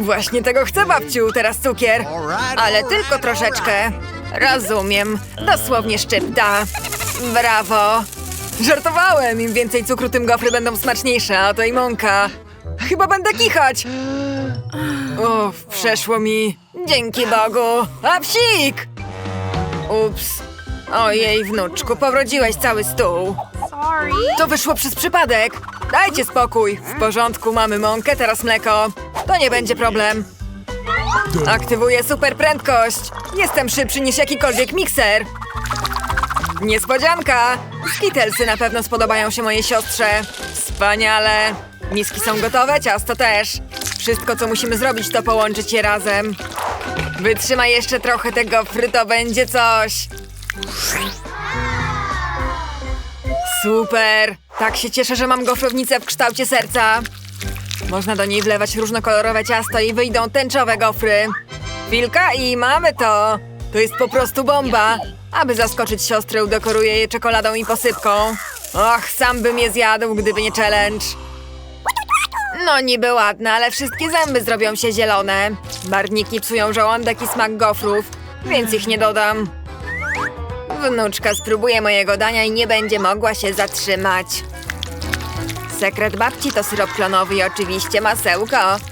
Właśnie tego chcę, babciu, teraz cukier. Ale tylko troszeczkę. Rozumiem. Dosłownie szczypta. Brawo. Żartowałem. Im więcej cukru, tym gofry będą smaczniejsze, a to i mąka. Chyba będę kichać. O, przeszło mi. Dzięki Bogu. A psik! Ups. Ojej, wnuczku, powrodziłeś cały stół. Sorry. To wyszło przez przypadek. Dajcie spokój. W porządku, mamy mąkę, teraz mleko. To nie będzie problem. Aktywuję super prędkość. Jestem szybszy niż jakikolwiek mikser. Niespodzianka! Skittlesy na pewno spodobają się mojej siostrze. Wspaniale! Miski są gotowe, ciasto też. Wszystko, co musimy zrobić, to połączyć je razem. Wytrzymaj jeszcze trochę tego fry, to będzie coś. Super! Tak się cieszę, że mam gofrownicę w kształcie serca. Można do niej wlewać różnokolorowe ciasto i wyjdą tęczowe gofry. Chwilka i mamy to! To jest po prostu bomba! Aby zaskoczyć siostrę, udekoruję je czekoladą i posypką. Och, sam bym je zjadł, gdyby nie challenge. No niby ładne, ale wszystkie zęby zrobią się zielone. Barwniki psują żołądek i smak gofrów, więc ich nie dodam. Wnuczka spróbuje mojego dania i nie będzie mogła się zatrzymać. Sekret babci to syrop klonowy i oczywiście masełko.